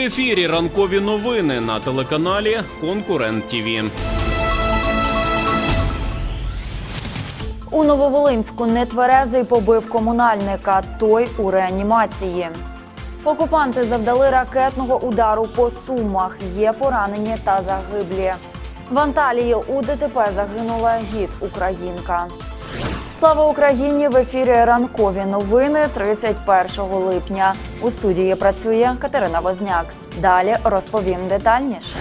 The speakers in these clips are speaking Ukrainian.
Ефірі ранкові новини на телеканалі Конкурент ТІВІ. У Нововолинську нетверезий побив комунальника. Той у реанімації. Окупанти завдали ракетного удару по сумах. Є поранені та загиблі. В Анталії у ДТП загинула гід Українка. Слава Україні! В ефірі ранкові новини 31 липня. У студії працює Катерина Возняк. Далі розповім детальніше.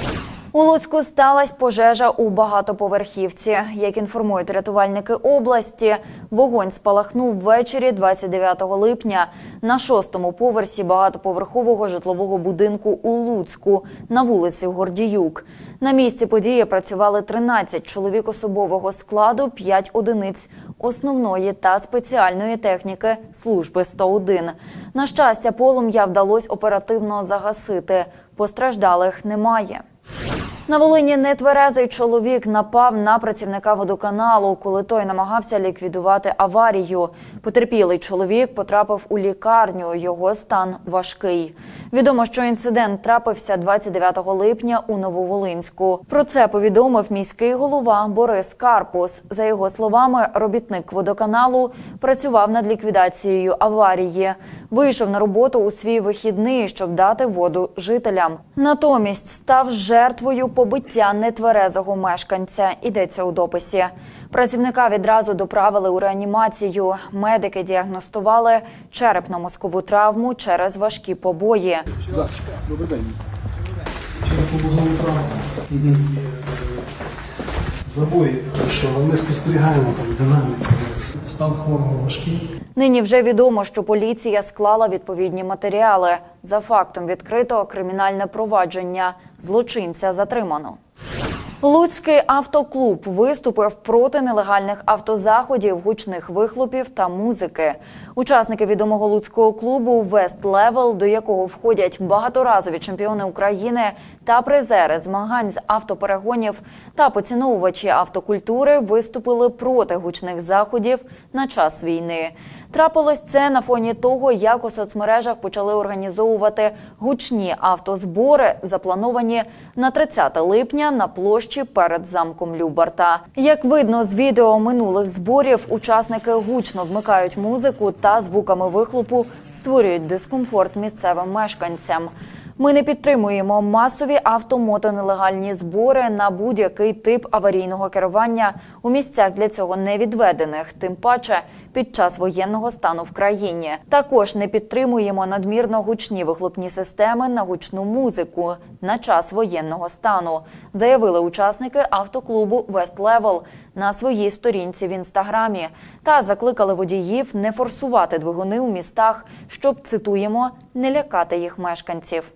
У Луцьку сталася пожежа у багатоповерхівці. Як інформують рятувальники області, вогонь спалахнув ввечері 29 липня на шостому поверсі багатоповерхового житлового будинку у Луцьку на вулиці Гордіюк. На місці події працювали 13 чоловік особового складу, 5 одиниць основної та спеціальної техніки служби 101. На щастя, полум'я вдалося оперативно загасити. Постраждалих немає. На Волині нетверезий чоловік напав на працівника водоканалу, коли той намагався ліквідувати аварію. Потерпілий чоловік потрапив у лікарню. Його стан важкий. Відомо, що інцидент трапився 29 липня у Нововолинську. Про це повідомив міський голова Борис Карпус. За його словами, робітник водоканалу працював над ліквідацією аварії. Вийшов на роботу у свій вихідний, щоб дати воду жителям. Натомість став жертвою побиття нетверезого мешканця. Йдеться у дописі. Працівника відразу доправили у реанімацію. Медики діагностували черепно-мозкову травму через важкі побої. Добрий день. Побудову травми. Забої, що ми спостерігаємо там динаміці. Стан хворого важкий. Нині вже відомо, що поліція склала відповідні матеріали. За фактом відкрито кримінальне провадження. Злочинця затримано. Луцький автоклуб виступив проти нелегальних автозаходів, гучних вихлопів та музики. Учасники відомого луцького клубу Вест Левел, до якого входять багаторазові чемпіони України та призери змагань з автоперегонів та поціновувачі автокультури, виступили проти гучних заходів на час війни. Трапилось це на фоні того, як у соцмережах почали організовувати гучні автозбори, заплановані на 30 липня на площі перед замком Любарта. Як видно з відео минулих зборів, учасники гучно вмикають музику та звуками вихлопу створюють дискомфорт місцевим мешканцям. Ми не підтримуємо масові автомотонелегальні збори на будь-який тип аварійного керування у місцях для цього не відведених, тим паче під час воєнного стану в країні. Також не підтримуємо надмірно гучні вихлопні системи на гучну музику на час воєнного стану, заявили учасники автоклубу Вест Левел на своїй сторінці в інстаграмі та закликали водіїв не форсувати двигуни у містах, щоб цитуємо не лякати їх мешканців.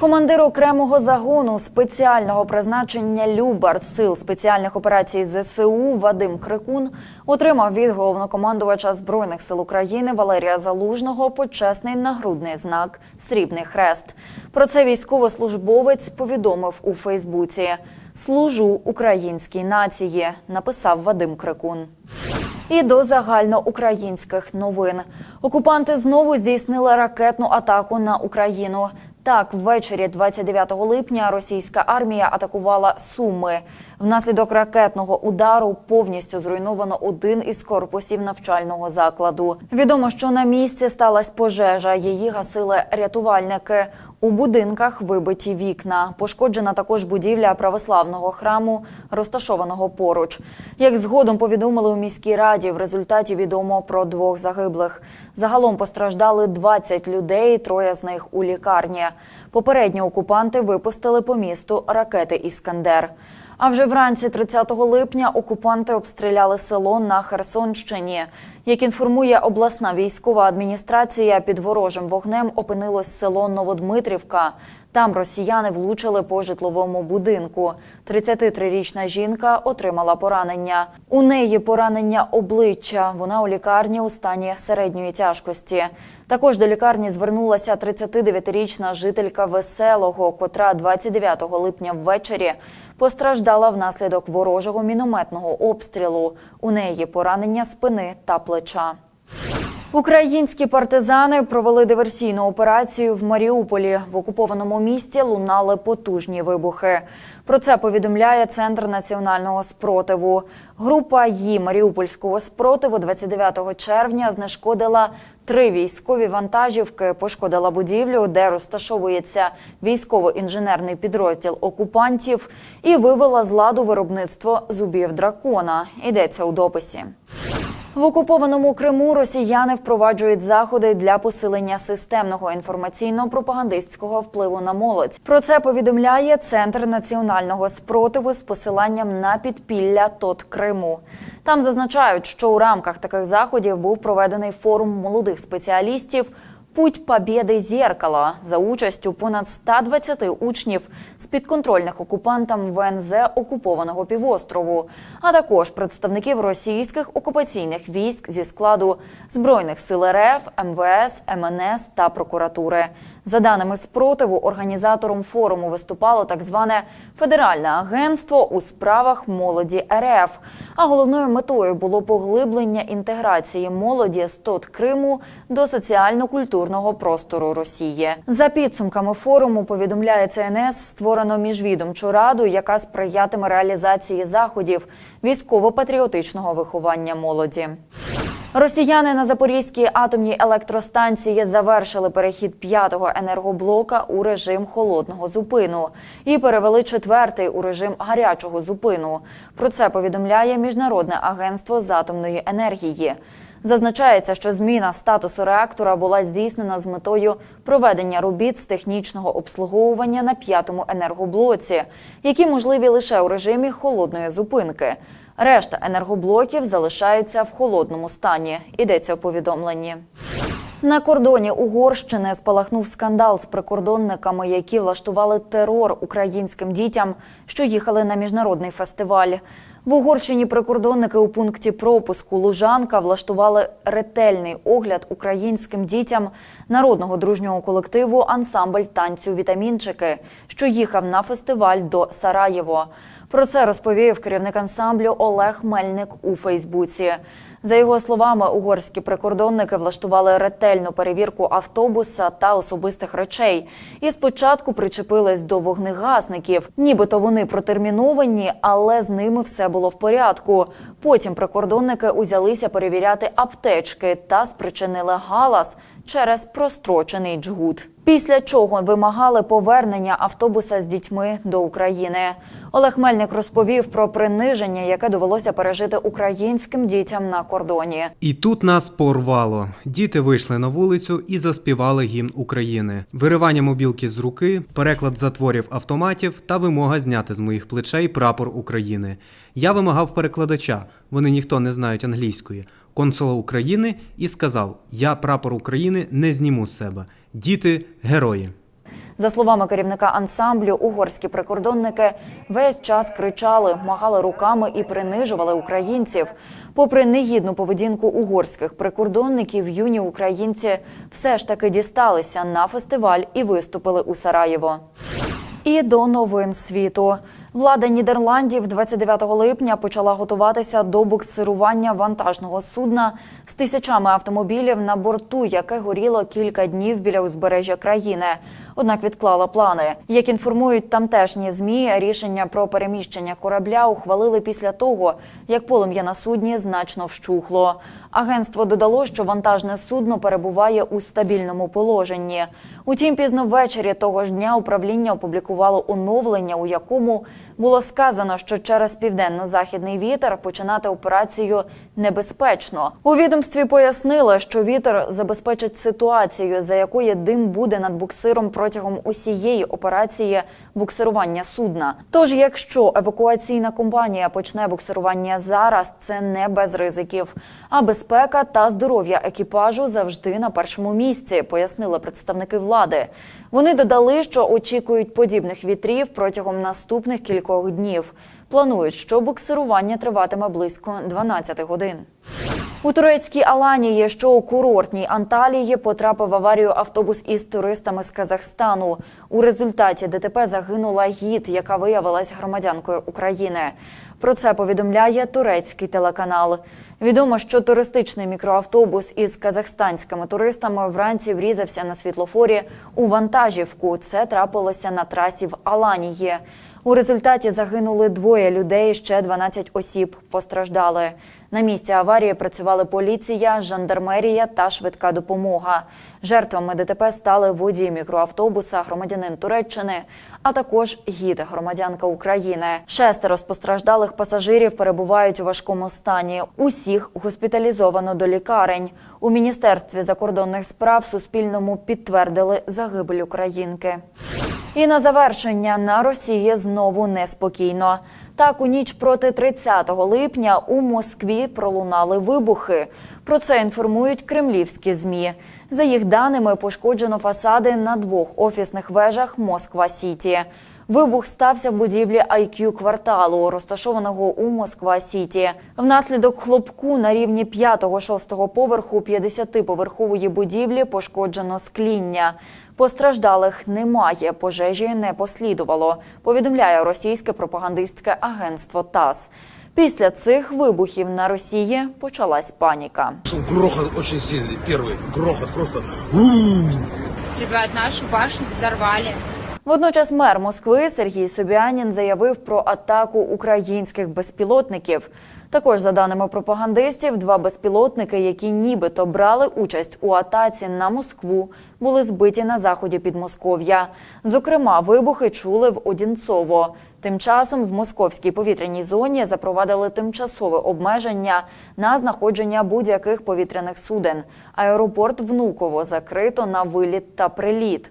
Командир окремого загону спеціального призначення Любар сил спеціальних операцій ЗСУ Вадим Крикун отримав від головнокомандувача збройних сил України Валерія Залужного почесний нагрудний знак Срібний хрест. Про це військовослужбовець повідомив у Фейсбуці. Служу українській нації, написав Вадим Крикун. І до загальноукраїнських новин окупанти знову здійснили ракетну атаку на Україну. Так, ввечері 29 липня російська армія атакувала Суми. Внаслідок ракетного удару повністю зруйновано один із корпусів навчального закладу. Відомо, що на місці сталася пожежа. Її гасили рятувальники. У будинках вибиті вікна. Пошкоджена також будівля православного храму, розташованого поруч. Як згодом повідомили у міській раді, в результаті відомо про двох загиблих. Загалом постраждали 20 людей, троє з них у лікарні. Попередньо окупанти випустили по місту ракети Іскандер. А вже вранці 30 липня окупанти обстріляли село на Херсонщині. Як інформує обласна військова адміністрація, під ворожим вогнем опинилось село Новодмитрівка. Там росіяни влучили по житловому будинку. 33-річна жінка отримала поранення. У неї поранення обличчя. Вона у лікарні у стані середньої тяжкості. Також до лікарні звернулася 39-річна жителька Веселого, котра 29 липня ввечері постраждала внаслідок ворожого мінометного обстрілу. У неї поранення спини та плеча. Українські партизани провели диверсійну операцію в Маріуполі. В окупованому місті лунали потужні вибухи. Про це повідомляє Центр національного спротиву. Група «Ї» Маріупольського спротиву 29 червня знешкодила три військові вантажівки, пошкодила будівлю, де розташовується військово-інженерний підрозділ окупантів, і вивела з ладу виробництво зубів дракона. Йдеться у дописі. В окупованому Криму росіяни впроваджують заходи для посилення системного інформаційно-пропагандистського впливу на молодь. Про це повідомляє Центр національного спротиву з посиланням на підпілля ТОТ Криму. Там зазначають, що у рамках таких заходів був проведений форум молодих спеціалістів. Путь Побєди зеркала за участю понад 120 учнів з підконтрольних окупантам ВНЗ окупованого півострову, а також представників російських окупаційних військ зі складу збройних сил РФ, МВС, МНС та прокуратури. За даними спротиву, організатором форуму виступало так зване Федеральне агентство у справах молоді РФ. А головною метою було поглиблення інтеграції молоді з ТОТ Криму до соціально-культурного простору Росії. За підсумками форуму повідомляє ЦНС, створено міжвідомчу раду, яка сприятиме реалізації заходів військово-патріотичного виховання молоді. Росіяни на Запорізькій атомній електростанції завершили перехід п'ятого енергоблока у режим холодного зупину і перевели четвертий у режим гарячого зупину. Про це повідомляє Міжнародне агентство з атомної енергії. Зазначається, що зміна статусу реактора була здійснена з метою проведення робіт з технічного обслуговування на п'ятому енергоблоці, які можливі лише у режимі холодної зупинки. Решта енергоблоків залишаються в холодному стані. Йдеться у повідомленні. На кордоні Угорщини спалахнув скандал з прикордонниками, які влаштували терор українським дітям, що їхали на міжнародний фестиваль. В Угорщині прикордонники у пункті пропуску Лужанка влаштували ретельний огляд українським дітям народного дружнього колективу Ансамбль танцю Вітамінчики, що їхав на фестиваль до Сараєво. Про це розповів керівник ансамблю Олег Мельник у Фейсбуці. За його словами, угорські прикордонники влаштували ретельну перевірку автобуса та особистих речей. І спочатку причепились до вогнегасників, нібито вони протерміновані, але з ними все було в порядку. Потім прикордонники узялися перевіряти аптечки та спричинили галас через прострочений джгут. Після чого вимагали повернення автобуса з дітьми до України. Олег Мельник розповів про приниження, яке довелося пережити українським дітям на кордоні. І тут нас порвало. Діти вийшли на вулицю і заспівали гімн України. Виривання мобілки з руки, переклад затворів автоматів та вимога зняти з моїх плечей прапор України. Я вимагав перекладача, вони ніхто не знають англійської, консула України і сказав: Я прапор України не зніму з себе. Діти герої. За словами керівника ансамблю, угорські прикордонники весь час кричали, махали руками і принижували українців. Попри негідну поведінку угорських прикордонників, юні українці все ж таки дісталися на фестиваль і виступили у Сараєво. І до новин світу. Влада Нідерландів 29 липня почала готуватися до буксирування вантажного судна з тисячами автомобілів на борту, яке горіло кілька днів біля узбережжя країни. Однак відклала плани. Як інформують тамтешні змі, рішення про переміщення корабля ухвалили після того, як полум'я на судні значно вщухло. Агентство додало, що вантажне судно перебуває у стабільному положенні. Утім, пізно ввечері того ж дня управління опублікувало оновлення, у якому було сказано, що через південно-західний вітер починати операцію небезпечно. У відомстві пояснили, що вітер забезпечить ситуацію, за якої дим буде над буксиром протягом усієї операції буксирування судна. Тож, якщо евакуаційна компанія почне буксирування зараз, це не без ризиків. А безпека та здоров'я екіпажу завжди на першому місці, пояснили представники влади. Вони додали, що очікують подібних вітрів протягом наступних кількох днів. Планують, що буксирування триватиме близько 12 годин. У турецькій Аланії, що у курортній Анталії, потрапив аварію автобус із туристами з Казахстану. У результаті ДТП загинула гід, яка виявилась громадянкою України. Про це повідомляє турецький телеканал. Відомо, що туристичний мікроавтобус із казахстанськими туристами вранці врізався на світлофорі у вантажівку. Це трапилося на трасі в Аланії. У результаті загинули двоє людей, ще 12 осіб постраждали. На місці аварії працювали поліція, жандармерія та швидка допомога. Жертвами ДТП стали водій мікроавтобуса, громадянин Туреччини, а також гід, громадянка України. Шестеро з постраждалих пасажирів перебувають у важкому стані. Усіх госпіталізовано до лікарень. У міністерстві закордонних справ Суспільному підтвердили загибель українки. І на завершення на Росії знову неспокійно. Так, у ніч проти 30 липня у Москві пролунали вибухи. Про це інформують кремлівські змі. За їх даними, пошкоджено фасади на двох офісних вежах Москва Сіті. Вибух стався в будівлі IQ кварталу, розташованого у Москва Сіті. Внаслідок хлопку на рівні 5-6 поверху 50-поверхової будівлі пошкоджено скління. Постраждалих немає, пожежі не послідувало. Повідомляє російське пропагандистське агентство ТАСС. Після цих вибухів на Росії почалась паніка. Грохот очень сильный, первый. Грохот просто... «Ууу». Ребят, нашу башню взорвали. Водночас мер Москви Сергій Собянін заявив про атаку українських безпілотників. Також, за даними пропагандистів, два безпілотники, які нібито брали участь у атаці на Москву, були збиті на заході Підмосков'я. Зокрема, вибухи чули в Одінцово. Тим часом в московській повітряній зоні запровадили тимчасове обмеження на знаходження будь-яких повітряних суден. Аеропорт Внуково закрито на виліт та приліт.